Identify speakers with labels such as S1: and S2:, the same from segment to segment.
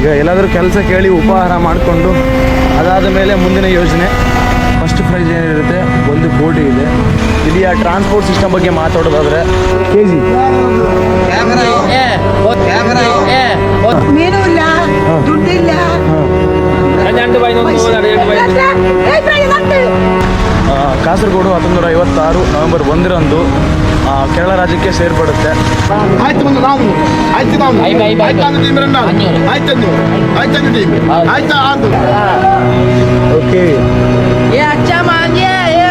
S1: ಈಗ ಎಲ್ಲಾದರೂ ಕೆಲಸ ಕೇಳಿ ಉಪಹಾರ ಮಾಡಿಕೊಂಡು ಅದಾದ ಮೇಲೆ ಮುಂದಿನ ಯೋಜನೆ. ಫಸ್ಟ್ ಪ್ರೈಸ್ ಏನಿರುತ್ತೆ? ಒಂದು ಕೋಟಿ ಇದೆ. ಇಲ್ಲಿಯ ಟ್ರಾನ್ಸ್ಪೋರ್ಟ್ ಸಿಸ್ಟಮ್ ಬಗ್ಗೆ ಮಾತಾಡೋದಾದ್ರೆ ಕೆ ಜಿ ಕಾಸರಗೋಡು ಹತ್ತೊಂಬತ್ತು ಐವತ್ತಾರು ನವೆಂಬರ್ ಒಂದರಂದು ಕೇರಳ ರಾಜ್ಯಕ್ಕೆ ಸೇರ್ಪಡುತ್ತೆ.
S2: ಆಯ್ತು ಆಯ್ತು
S3: ಏ ಅಚ್ಚ ಏ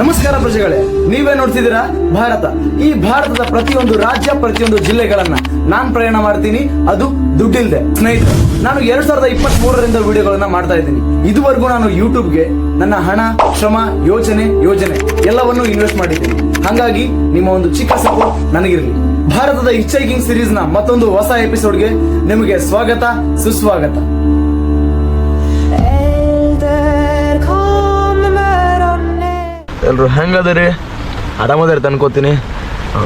S1: ನಮಸ್ಕಾರ ಪ್ರಜೆಗಳೇ ನೀವೇ ನೋಡ್ತಿದ್ದೀರಾ? ಭಾರತ. ಈ ಭಾರತದ ಪ್ರತಿಯೊಂದು ರಾಜ್ಯ ಪ್ರತಿಯೊಂದು ಜಿಲ್ಲೆಗಳನ್ನ ನಾನ್ ಪ್ರಯಾಣ ಮಾಡ್ತೀನಿ. ಅದು ದುಡ್ಡಿಲ್ದೆ. ಸ್ನೇಹಿತರೆ ನಾನು ಎರಡ್ ಸಾವಿರದ ಇಪ್ಪತ್ತ್ ಮೂರರಿಂದ ವಿಡಿಯೋಗಳನ್ನ ಮಾಡ್ತಾ ಇದ್ದೀನಿ. ಇದುವರೆಗೂ ನಾನು ಯೂಟ್ಯೂಬ್ಗೆ ನನ್ನ ಹಣ ಶ್ರಮ ಯೋಜನೆ ಯೋಜನೆ ಎಲ್ಲವನ್ನು ಇನ್ವೆಸ್ಟ್ ಮಾಡಿದ್ದೀನಿ. ಹಾಗಾಗಿ ನಿಮ್ಮ ಒಂದು ಚಿಕ್ಕ ಸಪೋರ್ಟ್ ನನಗಿರಲಿ. ಭಾರತದ ಹಿಚ್ ಹೈಕಿಂಗ್ ಸಿರೀಸ್ನ ಮತ್ತೊಂದು ಹೊಸ ಎಪಿಸೋಡ್ಗೆ ನಿಮಗೆ ಸ್ವಾಗತ ಸುಸ್ವಾಗತ. ಎಲ್ಲರೂ ಹೆಂಗದರಿ? ಆರಾಮದಾರಿ ತಂದ್ಕೋತೀನಿ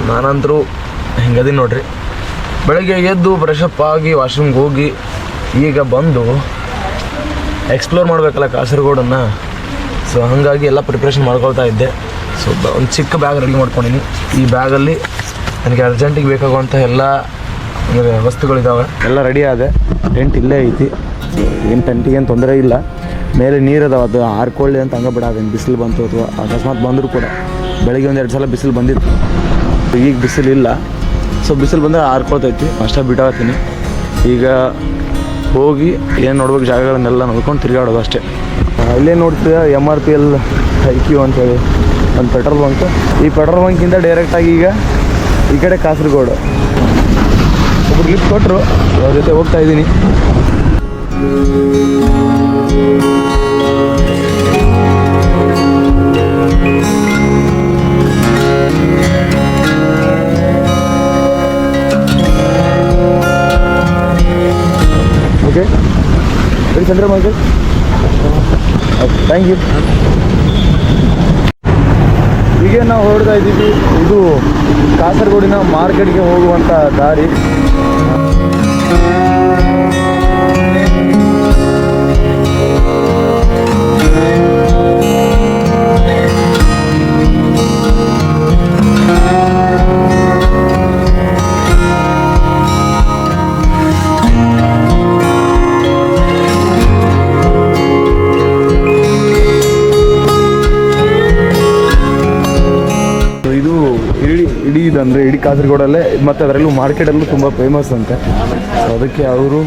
S1: ನಾನಂತರೂ ಹೆಂಗದೀನಿ ನೋಡ್ರಿ. ಬೆಳಗ್ಗೆ ಎದ್ದು ಫ್ರೆಶಪ್ ಆಗಿ ವಾಶ್ರೂಮ್ಗೆ ಹೋಗಿ ಈಗ ಬಂದು ಎಕ್ಸ್ಪ್ಲೋರ್ ಮಾಡಬೇಕಲ್ಲ ಕಾಸರಗೋಡನ್ನು. ಸೊ ಹಾಗಾಗಿ ಎಲ್ಲ ಪ್ರಿಪ್ರೇಷನ್ ಮಾಡ್ಕೊಳ್ತಾ ಇದ್ದೆ. ಸೊ ಒಂದು ಚಿಕ್ಕ ಬ್ಯಾಗ್ ರೆಡಿ ಮಾಡ್ಕೊಂಡಿನಿ. ಈ ಬ್ಯಾಗಲ್ಲಿ ನನಗೆ ಅರ್ಜೆಂಟಿಗೆ ಬೇಕಾಗುವಂಥ ಎಲ್ಲ ವಸ್ತುಗಳಿದ್ದಾವೆ ಎಲ್ಲ ರೆಡಿ ಆದೆ. ಟೆಂಟ್ ಇಲ್ಲೇ ಐತಿ. ಏನು ಟೆಂಟಿಗೆ ಏನು ತೊಂದರೆ ಇಲ್ಲ. ಮೇಲೆ ನೀರು ಅದಾವೆ. ಅದು ಹಾರ್ಕೊಳ್ಳಿ ಅಂತ ಹಂಗೆ ಬಿಡೋದೇನು ಬಿಸಿಲು ಬಂತು ಅಥವಾ ಅಕಸ್ಮಾತ್ ಬಂದರೂ ಕೂಡ. ಬೆಳಗ್ಗೆ ಒಂದು ಎರಡು ಸಲ ಬಿಸಿಲು ಬಂದಿತ್ತು. ಈಗ ಬಿಸಿಲು ಇಲ್ಲ. ಸೊ ಬಿಸಿಲು ಬಂದರೆ ಹಾರ್ಕೊಳ್ತೈತಿ ಅಷ್ಟೇ ಬಿಟ್ಟಾಗ್ತೀನಿ ಈಗ ಹೋಗಿ ಏನು ನೋಡ್ಬೇಕು ಜಾಗಗಳನ್ನೆಲ್ಲ ನೋಡ್ಕೊಂಡು ತಿರುಗಾಡೋದು ಅಷ್ಟೇ. ಇಲ್ಲೇ ನೋಡ್ತೀವಿ ಎಂ ಆರ್ ಪಿ ಎಲ್ ಐಕ್ಯೂ ಅಂತೇಳಿ ಒಂದು ಪೆಟ್ರೋಲ್ ಬಂಕ್. ಈ ಪೆಟ್ರೋಲ್ ಬಂಕಿಂದ ಡೈರೆಕ್ಟಾಗಿ ಈಗ ಈ ಕಡೆ ಕಾಸರಗೋಡು. ಒಬ್ಬರು ಲಿಫ್ಟ್ ಕೊಟ್ಟರು ಅವ್ರ ಜೊತೆ ಹೋಗ್ತಾ ಇದ್ದೀನಿ. Okay very Chandra okay thank you ಈಗ ನಾವು ಹೊರಡ್ತಾ ಇದ್ದೀವಿ. ಇದು ಕಾಸರಗೋಡಿನ ಮಾರ್ಕೆಟ್ಗೆ ಹೋಗುವಂಥ ದಾರಿ. ಕಾಸರಗೋಡಲ್ಲೇ ಮತ್ತು ಅದರಲ್ಲೂ ಮಾರ್ಕೆಟಲ್ಲೂ ತುಂಬ ಫೇಮಸ್ ಅಂತೆ. ಸೊ ಅದಕ್ಕೆ ಅವರು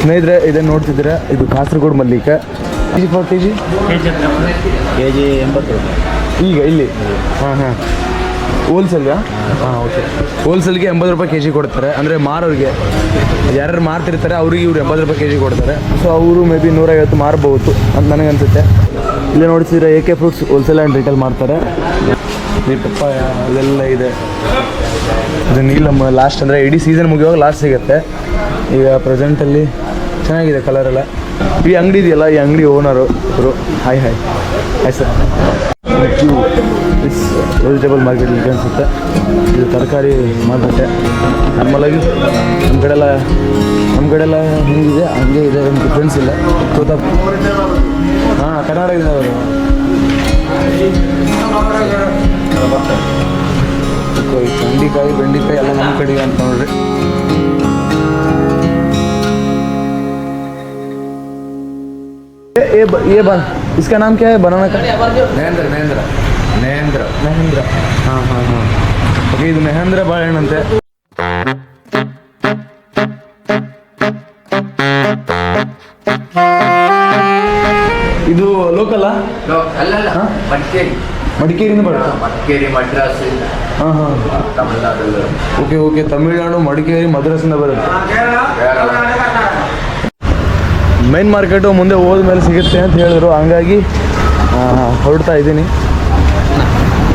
S1: ಸ್ನೇಹಿತರೆ ಇದನ್ನು ನೋಡ್ತಿದ್ರೆ ಇದು Kasaragod Mallika K G for K G
S4: K G ಎಂಬತ್ತು ರೂಪಾಯಿ.
S1: ಈಗ ಇಲ್ಲಿ? ಹಾಂ ಹಾಂ. ಹೋಲ್ಸೇಲ್ಗಾ ಹಾಂ ಓಕೆ ಹೋಲ್ಸೇಲ್ಗೆ ಎಂಬತ್ತು ರೂಪಾಯಿ ಕೆ ಜಿ ಕೊಡ್ತಾರೆ. ಅಂದರೆ ಮಾರೋರಿಗೆ. ಯಾರ್ಯಾರು ಮಾರ್ತಿರ್ತಾರೆ ಅವ್ರಿಗೆ ಇವ್ರು ಎಂಬತ್ತು ರೂಪಾಯಿ ಕೆ ಜಿ ಕೊಡ್ತಾರೆ. ಸೊ ಅವರು ಮೇ ಬಿ ನೂರೈವತ್ತು ಮಾರಬಹುದು ಅಂತ ನನಗೆ ಅನ್ಸುತ್ತೆ ಇಲ್ಲೇ ನೋಡ್ತಿದ್ರೆ A K fruits wholesale and retail ಮಾಡ್ತಾರೆ. ಈ ಪಪ್ಪಾಯ ಅದೆಲ್ಲ ಇದೆ. ಇದು ನೀಲಮ್ಮ ಲಾಸ್ಟ್ ಅಂದರೆ ಇಡೀ ಸೀಸನ್ ಮುಗಿಯುವಾಗ ಲಾಸ್ಟ್ ಸಿಗುತ್ತೆ. ಈಗ ಪ್ರೆಸೆಂಟಲ್ಲಿ ಚೆನ್ನಾಗಿದೆ ಕಲರ್ ಎಲ್ಲ. ಈ ಅಂಗಡಿ ಇದೆಯಲ್ಲ, ಈ ಅಂಗಡಿ ಓನರು ಇವರು hi hi hi sir vegetable market ಇಲ್ಲಿ ಅನಿಸುತ್ತೆ. ಇದು ತರಕಾರಿ ಮಾರುಕಟ್ಟೆ. ನಮ್ಮಲ್ಲಾಗಿ ನಮ್ಮ ಕಡೆ ಎಲ್ಲ ನಮ್ಮ ಕಡೆ ಎಲ್ಲ ಹಿಂಗಿದೆ, ಹಂಗೆ ಇದೆ ಏನು ಡಿಫ್ರೆನ್ಸ್ ಇಲ್ಲ. ಗೊತ್ತಾ? ಹಾಂ ಕರ್ನಾಟಕದಿಂದ ಅವರು ಈ ಚಂಡಿಕಾಯಿ ಬೆಂಡಿಕಾಯಿ ಎಲ್ಲ ನಮ್ಮ ಕಡೆಗೆ ಅಂತ ನೋಡ್ರಿ ये ये ब- ये बन इसका नाम क्या है बनाना का
S4: ಮಹೇಂದ್ರ ಮಹೇಂದ್ರ ಮಹೇಂದ್ರ
S1: ಮಹೇಂದ್ರ ಹಾಂ ಹಾಂ ಹಾಂ ಓಕೆ ಇದು ಮಹೇಂದ್ರ ಬಾಳೆಹಣ್ಣಂತೆ ಇದು ಲೋಕಲ್ಲ
S4: ಅಲ್ಲಲ್ಲ ಮಡಿಕೇರಿ
S1: ಮಡಿಕೇರಿಯಿಂದ ಬರುತ್ತೆ
S4: ಮಡಿಕೇರಿ ಮಡ್ರಾಸ್
S1: ಹಾಂ ಹಾಂ. Tamil Nadu okay okay. Tamil Nadu Madikeri ಮದ್ರಾಸಿಂದ ಬರುತ್ತೆ. ಮೈನ್ ಮಾರ್ಕೆಟು ಮುಂದೆ ಹೋದ ಮೇಲೆ ಸಿಗುತ್ತೆ ಅಂತ ಹೇಳಿದ್ರು. ಹಂಗಾಗಿ ಆ, ಹೊರಡ್ತಾ ಇದ್ದೀನಿ.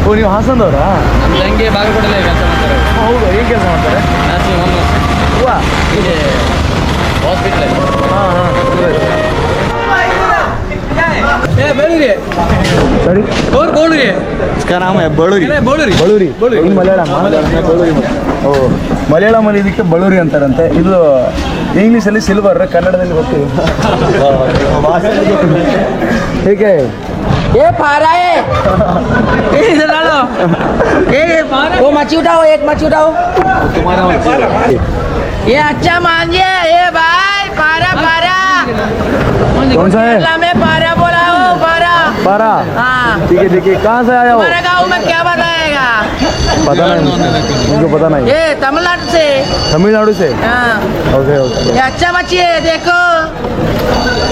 S1: ಓ ನೀವು ಹಾಸನದವರಾ
S5: ಹಂಗೆ ಬಾಗಲಕೋಟೆಲ್ಲ ಕೆಲಸ ಮಾಡ್ತಾರೆ
S1: ಹೌದು? ಏನು ಕೆಲಸ ಮಾಡ್ತಾರೆ?
S5: ನರ್ಸಿಂಗ್
S1: ವಾ
S5: ಇಲ್ಲಿ ಹಾಸ್ಪಿಟ್ಲ್
S1: ಹಾಂ ಹಾಂ. ಸರಿ. ನಾಮ
S5: ಬಳ್ಳೂರಿ.
S1: ಬಳ್ಳೂರಿ. ಬಳ್ಳೂರಿ. ಮಲಯಾಳಂ ಓ ಮಲಯಾಳಮಲ್ಲಿ ಇದಕ್ಕೆ ಬಳ್ಳೂರಿ ಅಂತಾರಂತೆ. ಇದು ಇಂಗ್ಲೀಷಲ್ಲಿ ಸಿಲ್ವರ್ ಕನ್ನಡದಲ್ಲಿ ಗೊತ್ತಿ. ಹೇಗೆ
S3: ಏ
S5: ಪಾರಾಯೆ ಏ. ಏ ಪಾರಾ.
S3: ಓ ಮಚ್ಚಿ ಉಠಾओ एक मच्छी उठाओ ये अच्छा मानिए ए भाई पारा पारा
S1: कौन सा
S3: पारा पारा हाँ
S1: ठीक है ठीक है कहाँ से आया हो
S3: हमारे गाँव में क्या बताएगा
S1: पता नहीं मुझको पता नहीं
S3: ये तमिलनाडु से
S1: तमिलनाडु से
S3: हाँ
S1: ओके ओके
S3: ये अच्छा मच्छी है देखो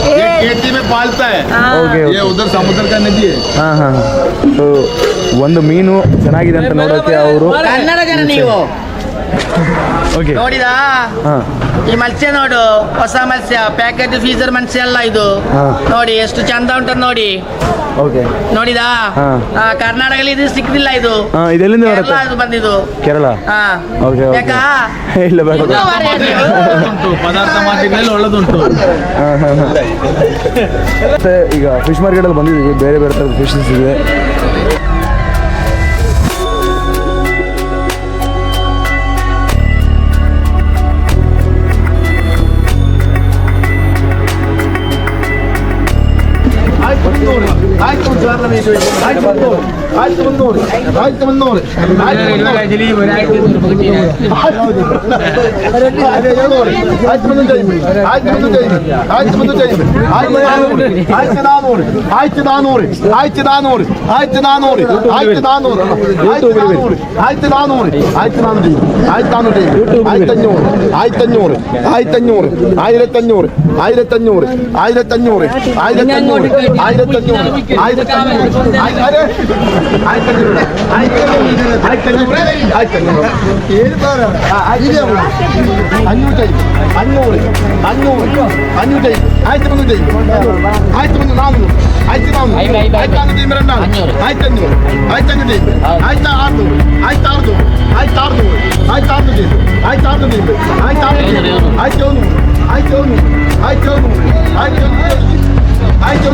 S2: ये
S3: ये
S2: खेती में पालता है
S3: हाँ
S1: ಓಕೆ
S2: ये उधर समुद्र का नदी है
S1: ಹಾಂ ಹಾಂ ಸೊ ಒಂದು ಮೀನು ಚೆನ್ನಾಗಿದೆ ಅಂತ ನೋಡೋಕ್ಕೆ ಅವರು
S3: ಕನ್ನಡ ಜನ ನೀವು
S1: ಓಕೆ
S3: ನೋಡಿದಾ?
S1: ಹಾಂ.
S3: ಈ ಮತ್ಸ್ಯ ನೋಡು ಹೊಸ ಮತ್ಸ್ಯ ಪ್ಯಾಕೆಟ್ ಫೀಸರ್ ಮತ್ಸ್ಯ ಅಲ್ಲ ಇದು.
S1: ಹಾ.
S3: ನೋಡಿ ಎಷ್ಟು ಚಂದ ಉಂಟು ನೋಡಿ.
S1: ಓಕೆ
S3: ನೋಡಿದಾ?
S1: ಹಾ.
S3: ಆ, ಕರ್ನಾಟಕದಲ್ಲಿ ಇದು ಸಿಕ್ಕಿಲ್ಲ ಇದು.
S1: ಹಾಂ ಇದೆಲ್ಲಿಂದ
S3: ಕೇರಳ
S1: ಬರುತ್ತೆ?
S3: ಇದು ಬಂದಿದ್ದು.
S1: ಕೇರಳ?
S3: ಹಾ.
S1: ಓಕೆ ಓಕೆ
S3: ಬೇಕಾ?
S1: ಇಲ್ಲ ಬೇಡ.
S5: ಪದಾರ್ಥ ಮಾಡಿದ್ಮೇಲೆ ಒಳ್ಳೇದುಂಟು.
S1: ಹಾಂ ಹಾಂ ಹಾಂ. ಮತ್ತೆ ಈಗ ಫಿಶ್ ಮಾರ್ಕೆಟಲ್ಲಿ ಬಂದಿದ್ದೀವಿ ಬೇರೆ ಬೇರೆ ಥರದ ಫಿಶಸ್ ಇದೆ.
S2: ആയിരത്തി മുന്നൂറ് ആയിരത്തി മുന്നൂറ് ആയിരത്തി മുന്നൂറ്റി ആയിരത്തി മുന്നൂറ്റി ആയിരത്തി മുന്നൂറ്റി ആയിരത്തി നാനൂറ് ആയിരത്തി നാനൂറ് ആയിരത്തി നാനൂറ് ആയിരത്തി നാനൂറ് ആയിരത്തി നാനൂറ് ആയിരത്തി നാനൂറ് ആയിരത്തി നാനൂറ് ആയിരത്തി നാനൂറ്റി ആയിരത്തി നാനൂറ്റി ആയിരത്തഞ്ഞൂറ് ആയിരത്തഞ്ഞൂറ് ആയിരത്തഞ്ഞൂറ് ആയിരത്തഞ്ഞൂറ് ആയിരത്തഞ്ഞൂറ് ആയിരത്തഞ്ഞൂറ് ആയിരത്തഞ്ഞൂറ് ആയിരത്തഞ്ഞൂറ് ആയിരത്തഞ്ഞൂറ് ആയിരത്തഞ്ഞൂറ് അഞ്ഞൂറ്റി അഞ്ഞൂറ് അഞ്ഞൂറ് അഞ്ഞൂറ്റി ആയിരത്തി മുന്നൂറ്റി ആയിരത്തി മുന്നൂറ് നാനൂറ് ആയിരത്തി നാനൂറ് ആയിരത്തി നാനൂറ്റി രണ്ടാണ് ആയിരത്തി അഞ്ഞൂറ് ആയിരത്തി അഞ്ഞൂറ്റി ആയിരത്തി അറുന്നൂറ് ആയിരത്തി അറുന്നൂറ് ആയിരത്തി അറുന്നൂറ് ആയിരത്തി അറുന്നൂറ്റി ആയിരത്തി അറുന്നൂറ്റി ആയിരത്തി അറുന്നൂറ്റി ആയിരത്തി ഒന്നൂറ് ആയിരത്തി ഒന്നൂറ് ആയിരത്തി ഒന്നൂറ് ആയിരത്തി ഒന്നൂറ് ಆಯ್ತು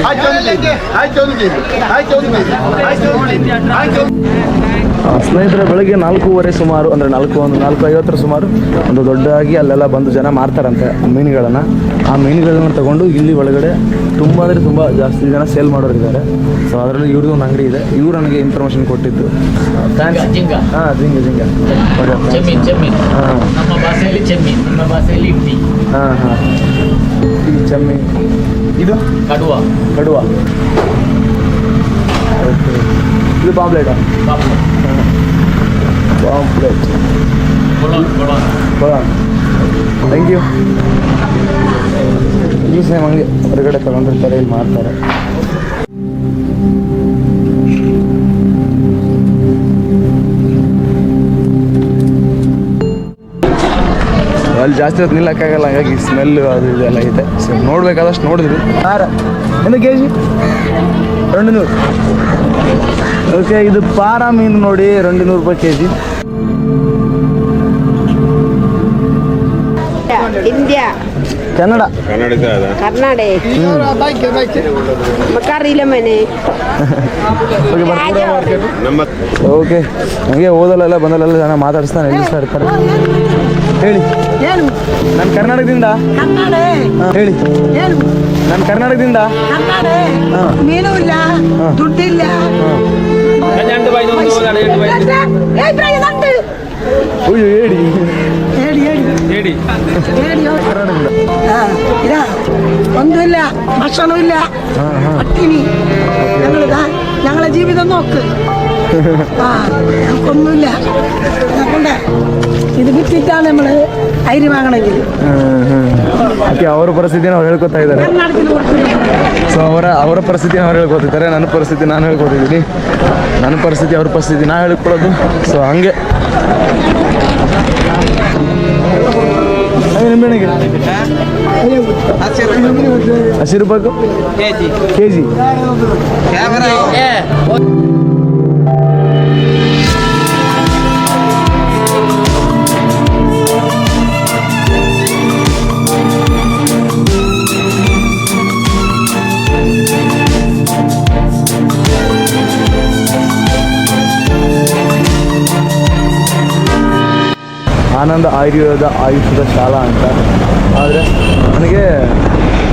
S2: ಆಯ್ತು ಆಯ್ತು ಆಯ್ತು
S1: ಆಯ್ತು ಸ್ನೇಹಿತರೆ ಬೆಳಗ್ಗೆ ನಾಲ್ಕೂವರೆ ಸುಮಾರು ಅಂದರೆ ನಾಲ್ಕು ಒಂದು ನಾಲ್ಕು ಐವತ್ತರ ಸುಮಾರು ಒಂದು ದೊಡ್ಡದಾಗಿ ಅಲ್ಲೆಲ್ಲ ಬಂದು ಜನ ಮಾರ್ತಾರಂತೆ ಮೀನುಗಳನ್ನು. ಆ ಮೀನುಗಳನ್ನು ತಗೊಂಡು ಇಲ್ಲಿ ಒಳಗಡೆ ತುಂಬ ಅಂದರೆ ತುಂಬ ಜಾಸ್ತಿ ಜನ ಸೇಲ್ ಮಾಡೋರಿದ್ದಾರೆ. ಸೊ ಅದರಲ್ಲಿ ಇವ್ರದ್ದು ಒಂದು ಅಂಗಡಿ ಇದೆ. ಇವರು ನನಗೆ ಇನ್ಫಾರ್ಮೇಷನ್ ಕೊಟ್ಟಿದ್ದು.
S5: ಥ್ಯಾಂಕ್ಸ್
S1: ಹಾಂ ಜಿಂಗ ಜಿಂಗ. ಹಾಂ. ಹಾಂ ಚಮ್ಮಿ ಇದು?
S5: ಕಡುವ.
S1: ಕಡುವ. ಇದು ಪಾಂಪ್ಲೇಟಾ?
S5: ಪಾಪು
S1: ಪಾಂಪ್ಲೇಟ್ ಥ್ಯಾಂಕ್ ಯು ಈ ಸೇಮ್ ಹಂಗೆ ಹೊರಗಡೆ ತಗೊಂಡಿರ್ತಾರೆ ಇಲ್ಲಿ ಮಾಡ್ತಾರೆ? ಅಲ್ಲಿ ಜಾಸ್ತಿ ಹೊತ್ತು ನಿಲ್ಲಕ್ಕಾಗಲ್ಲ, ಹಾಗಾಗಿ ಸ್ಮೆಲ್ ಅದು ಇದೆಲ್ಲ ಇದೆ. ಸೊ ನೋಡ್ಬೇಕಾದಷ್ಟು ನೋಡಿದ್ರಿ ಆರ. ಒಂದು ಕೆ ಜಿ? రెండు ಓಕೆ ಇದು ಪಾರಾ ಮೀನು ನೋಡಿ ರೆಂಡು ನೂರು ರೂಪಾಯಿ
S6: KG. G India.
S1: Kannada. Okay ಹಂಗೆ ಓದಲೆಲ್ಲ ಜನ ಮಾತಾಡಿಸ್ತಾನೆ ಹೇಳಿ. ನಾನು ಕರ್ನಾಟಕದಿಂದ. ಹೇಳಿ. ನಾನು ಕರ್ನಾಟಕದಿಂದ.
S6: ಮೀನು ಇಲ್ಲ ದುಡ್ಡಿಲ್ಲ. ഏടി. ഏടി ഏടി.
S1: ഒന്നുമില്ല ഭക്ഷണമില്ല.
S6: പട്ടിണി. ഞങ്ങളിതാ ഞങ്ങളെ ജീവിതം നോക്ക്. ആ ഞങ്ങൾക്കൊന്നുമില്ല അതുകൊണ്ട് ഇത് വിറ്റിട്ടാണ് നമ്മള് അരി വാങ്ങണമെങ്കിൽ
S1: ಓಕೆ ಅವರ ಪರಿಸ್ಥಿತಿನ ಅವ್ರು ಹೇಳ್ಕೊತಾ ಇದ್ದಾರೆ
S6: കർണാടകത്തിൽ കൊടുക്കുന്നത്
S1: ಸೊ ಅವರ ಅವರ ಪರಿಸ್ಥಿತಿನ ಅವ್ರು ಹೇಳ್ಕೊತಿದ್ದಾರೆ ನನ್ನ ಪರಿಸ್ಥಿತಿ ನಾನು ಹೇಳ್ಕೊತಿದ್ದೀನಿ ನನ್ನ ಪರಿಸ್ಥಿತಿ ಅವ್ರ ಪರಿಸ್ಥಿತಿ ನಾ ಹೇಳ್ಕೊಳ್ಳೋದು ಸೊ ಹಂಗೆ ಹಾಗೆ ನಿಂಬೆಹಣ್ಣಿಗೆ ಹಸಿರು ರೂಪಾಯಿ ಕೆ ಜಿ ಆನಂದ ಆಯುರ್ವೇದ ಆಯುಷದ ಶಾಲಾ ಅಂತ. ಆದರೆ ನನಗೆ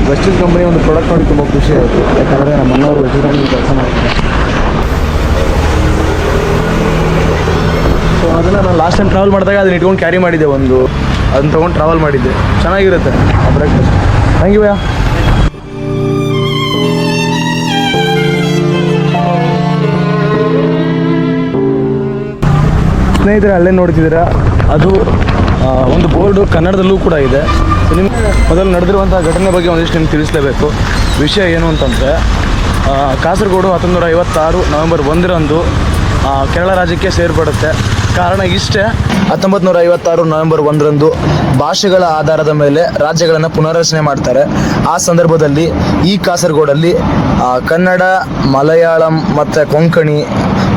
S1: ವೆಸ್ಟರ್ನ್ ಕಂಪನಿ ಒಂದು ಪ್ರಾಡಕ್ಟ್ ನೋಡಿ ತುಂಬ ಖುಷಿ ಆಯಿತು. ಯಾಕಂದರೆ ನಮ್ಮ ಮನೆಯವರು ವೆಸ್ಟರ್ನ್ ಕಂಪನಿ ಕೆಲಸ ಮಾಡ್ತಾರೆ. ಸೊ ಅದನ್ನು ನಾನು ಲಾಸ್ಟ್ ಟೈಮ್ ಟ್ರಾವೆಲ್ ಮಾಡಿದಾಗ ಅದನ್ನ ಇಟ್ಕೊಂಡು ಕ್ಯಾರಿ ಮಾಡಿದ್ದೆ ಒಂದು. ಅದನ್ನ ತೊಗೊಂಡು ಟ್ರಾವೆಲ್ ಮಾಡಿದ್ದೆ. ಚೆನ್ನಾಗಿರುತ್ತೆ. ಆ ಬ್ರೇಕ್ಫಾಸ್ಟ್ ಥ್ಯಾಂಕ್ ಯು ಸ್ನೇಹಿತರೆ, ಅಲ್ಲೇ ನೋಡ್ತಿದ್ದೀರಾ? ಅದು ಒಂದು ಬೋರ್ಡು ಕನ್ನಡದಲ್ಲೂ ಕೂಡ ಇದೆ. ಸೊ ನಿಮ್ಗೆ ಮೊದಲು ನಡೆದಿರುವಂಥ ಘಟನೆ ಬಗ್ಗೆ ಒಂದಿಷ್ಟು ನಿಮ್ಗೆ ತಿಳಿಸಲೇಬೇಕು. ವಿಷಯ ಏನು ಅಂತಂದರೆ ಕಾಸರಗೋಡು ಹತ್ತೊಂಬತ್ತು ನೂರ ಐವತ್ತಾರು ನವೆಂಬರ್ ಒಂದರಂದು ಕೇರಳ ರಾಜ್ಯಕ್ಕೆ ಸೇರ್ಪಡುತ್ತೆ. ಕಾರಣ ಇಷ್ಟೇ ಹತ್ತೊಂಬತ್ತು ನೂರ ಐವತ್ತಾರು ನವೆಂಬರ್ ಒಂದರಂದು ಭಾಷೆಗಳ ಆಧಾರದ ಮೇಲೆ ರಾಜ್ಯಗಳನ್ನು ಪುನರ್ರಚನೆ ಮಾಡ್ತಾರೆ. ಆ ಸಂದರ್ಭದಲ್ಲಿ ಈ ಕಾಸರಗೋಡಲ್ಲಿ ಕನ್ನಡ, ಮಲಯಾಳಂ ಮತ್ತು ಕೊಂಕಣಿ,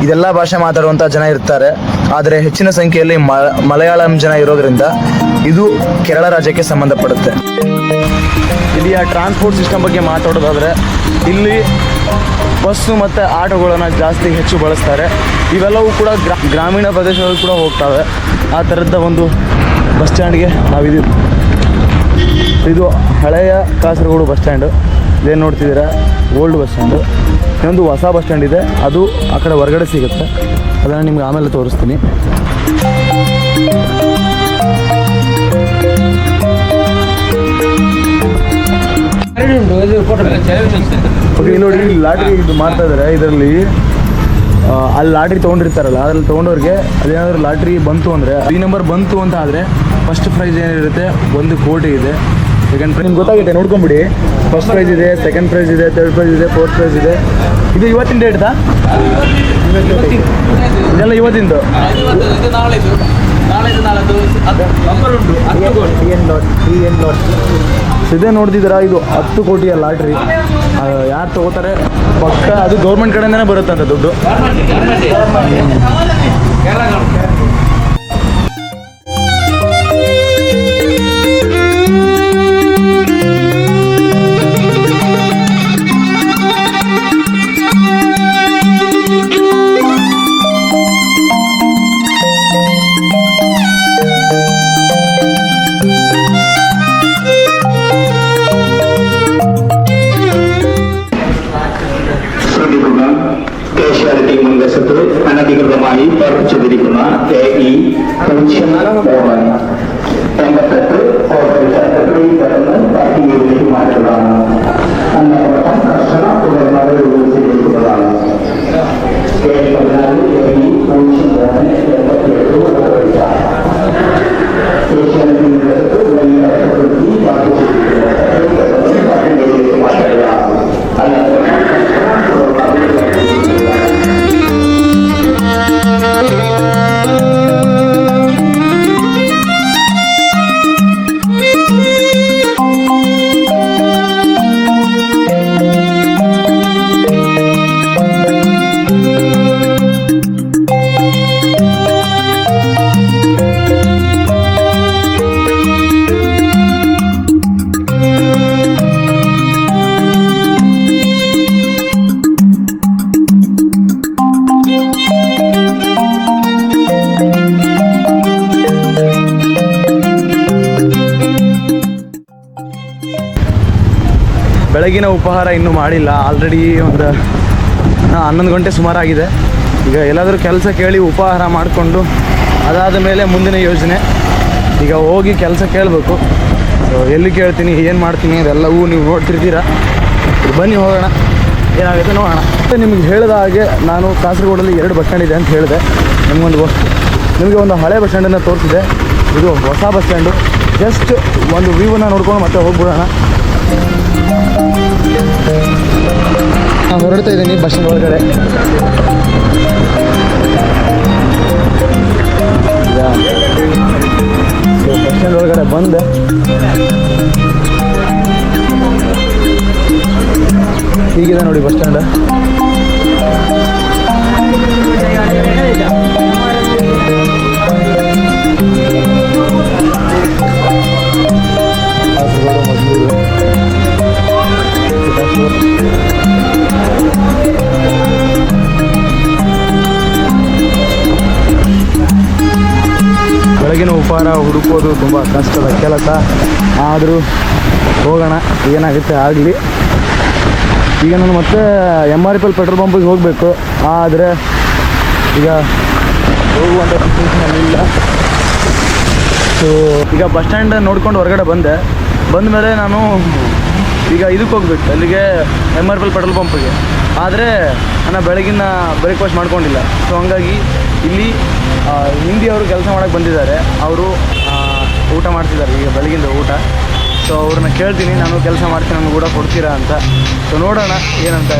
S1: ಇದೆಲ್ಲ ಭಾಷೆ ಮಾತಾಡುವಂಥ ಜನ ಇರ್ತಾರೆ. ಆದರೆ ಹೆಚ್ಚಿನ ಸಂಖ್ಯೆಯಲ್ಲಿ ಮಲಯಾಳಂ ಜನ ಇರೋದ್ರಿಂದ ಇದು ಕೇರಳ ರಾಜ್ಯಕ್ಕೆ ಸಂಬಂಧಪಡುತ್ತೆ. ಇಲ್ಲಿಯ ಟ್ರಾನ್ಸ್ಪೋರ್ಟ್ ಸಿಸ್ಟಮ್ ಬಗ್ಗೆ ಮಾತಾಡೋದಾದರೆ, ಇಲ್ಲಿ ಬಸ್ಸು ಮತ್ತು ಆಟೋಗಳನ್ನು ಜಾಸ್ತಿ ಹೆಚ್ಚು ಬಳಸ್ತಾರೆ. ಇವೆಲ್ಲವೂ ಕೂಡ ಗ್ರಾಮೀಣ ಪ್ರದೇಶಗಳು ಕೂಡ ಹೋಗ್ತವೆ. ಆ ಥರದ ಒಂದು ಬಸ್ ಸ್ಟ್ಯಾಂಡ್ಗೆ ನಾವಿದ್ದೀವಿ ಇದು ಹಳೆಯ ಕಾಸರಗೋಡು ಬಸ್ ಸ್ಟ್ಯಾಂಡು. ಇದೇನು ನೋಡ್ತಿದ್ದೀರಾ? Old bus stand. ಇನ್ನೊಂದು ಹೊಸ ಬಸ್ ಸ್ಟ್ಯಾಂಡ್ ಇದೆ. ಅದು ಆ ಕಡೆ ಹೊರಗಡೆ ಸಿಗುತ್ತೆ. ಅದನ್ನು ನಿಮ್ಗೆ ಆಮೇಲೆ ತೋರಿಸ್ತೀನಿ. ಓಕೆ ನೋಡಿ, ಇಲ್ಲಿ ಲಾಟ್ರಿ ಇದು ಮಾಡ್ತಾ ಇದ್ದಾರೆ ಇದರಲ್ಲಿ ಅಲ್ಲಿ ಲಾಟ್ರಿ ತೊಗೊಂಡಿರ್ತಾರಲ್ಲ, ಅದ್ರಲ್ಲಿ ತೊಗೊಂಡವ್ರಿಗೆ ಅದೇನಾದ್ರು ಲಾಟ್ರಿ ಬಂತು ಅಂದರೆ, ಈ ನಂಬರ್ ಬಂತು ಅಂತ ಆದರೆ ಫಸ್ಟ್ ಪ್ರೈಸ್ ಏನಿರುತ್ತೆ? ಒಂದು ಕೋಟಿ ಇದೆ. ಸೆಕೆಂಡ್ ಪ್ರೈಸ್ ನಿಮ್ಗೆ ಗೊತ್ತಾಗುತ್ತೆ, ನೋಡ್ಕೊಂಬಿಡಿ. ಫಸ್ಟ್ ಪ್ರೈಸ್ ಇದೆ ಸೆಕೆಂಡ್ ಪ್ರೈಸ್ ಇದೆ ಥರ್ಡ್ ಪ್ರೈಸ್ ಇದೆ ಫೋರ್ತ್ ಪ್ರೈಸ್ ಇದೆ. ಇದು ಇವತ್ತಿನ ಡೇಟ್ದಾ ಇದೆಲ್ಲ ಇವತ್ತಿಂದು?
S5: ಇದು
S1: ನೋಡ್ತಿದ್ದೀರಾ? ಇದು ಹತ್ತು ಕೋಟಿಯ ಲಾಟ್ರಿ. ಯಾರು ತಗೋತಾರೆ? ಪಕ್ಕ ಅದು ಗೌರ್ಮೆಂಟ್ ಕಡೆಯಿಂದನೇ ಬರುತ್ತಂತೆ ದುಡ್ಡು. ಉಪಹಾರ ಇನ್ನೂ ಮಾಡಿಲ್ಲ. ಆಲ್ರೆಡಿ ಒಂದು ಹನ್ನೊಂದು ಗಂಟೆ ಸುಮಾರಾಗಿದೆ. ಈಗ ಎಲ್ಲಾದರೂ ಕೆಲಸ ಕೇಳಿ ಉಪಹಾರ ಮಾಡಿಕೊಂಡು ಅದಾದ ಮೇಲೆ ಮುಂದಿನ ಯೋಜನೆ. ಈಗ ಹೋಗಿ ಕೆಲಸ ಕೇಳಬೇಕು. ಸೊ ಎಲ್ಲಿ ಕೇಳ್ತೀನಿ, ಏನು ಮಾಡ್ತೀನಿ ಅದೆಲ್ಲವೂ ನೀವು ನೋಡ್ತಿರ್ತೀರಾ. ಬನ್ನಿ ಹೋಗೋಣ. ಏನಾಗುತ್ತೆ ನೋಡೋಣ. ಮತ್ತು ನಿಮ್ಗೆ ಹೇಳಿದ ಹಾಗೆ ನಾನು ಕಾಸರಗೋಡಲ್ಲಿ ಎರಡು ಬಸ್ ಸ್ಟ್ಯಾಂಡ್ ಇದೆ ಅಂತ ಹೇಳಿದೆ. ನಿಮಗೊಂದು ನಿಮಗೆ ಒಂದು ಹಳೆ ಬಸ್ ಸ್ಟ್ಯಾಂಡನ್ನು ತೋರಿಸಿದೆ. ಇದು ಹೊಸ ಬಸ್ ಸ್ಟ್ಯಾಂಡು. ಜಸ್ಟ್ ಒಂದು ವ್ಯೂವನ್ನು ನೋಡ್ಕೊಂಡು ಮತ್ತೆ ಹೋಗ್ಬಿಡೋಣ. ಹೊರಡ್ತಾ ಇದ್ದೀನಿ ಬಸ್ ಸ್ಟ್ಯಾಂಡ್ ಒಳಗಡೆ ಬೆಳಗಿನ ಉಪಹಾರ ಹುಡುಕೋದು ತುಂಬ ಕಷ್ಟದ ಕೆಲಸ. ಆದರೂ ಹೋಗೋಣ, ಏನಾಗುತ್ತೆ ಆಗಲಿ. ಈಗ ನಾನು ಮತ್ತೆ M R P L petrol ಪಂಪಿಗೆ ಹೋಗಬೇಕು. ಆದರೆ ಈಗ ಹೋಗುವಂಥ ಸಿಚುವೇಶನಲ್ಲಿಲ್ಲ ಸೊ ಈಗ ಬಸ್ ಸ್ಟ್ಯಾಂಡ್ ನೋಡ್ಕೊಂಡು ಹೊರಗಡೆ ಬಂದೆ. ಬಂದ ಮೇಲೆ ನಾನು ಈಗ ಇದಕ್ಕೆ ಹೋಗ್ಬೇಕು, ಅಲ್ಲಿಗೆ M R P L petrol ಪಂಪಿಗೆ ಆದರೆ ನಾನು ಬೆಳಗಿನ ಬ್ರೇಕ್ಫಾಸ್ಟ್ ಮಾಡ್ಕೊಂಡಿಲ್ಲ. ಸೊ ಹಂಗಾಗಿ ಇಲ್ಲಿ ಹಿಂದಿಯವರು ಕೆಲಸ ಮಾಡೋಕ್ಕೆ ಬಂದಿದ್ದಾರೆ, ಅವರು ಊಟ ಮಾಡ್ತಿದ್ದಾರೆ, ಈಗ ಬೆಳಗಿಂದ ಊಟ. ಸೊ ಅವ್ರನ್ನ ಕೇಳ್ತೀನಿ, ನಾನು ಕೆಲಸ ಮಾಡ್ತೀನಿ ನನಗೆ ಕೂಡ ಕೊಡ್ತೀರಾ ಅಂತ. ಸೊ ನೋಡೋಣ, ಏನಂತ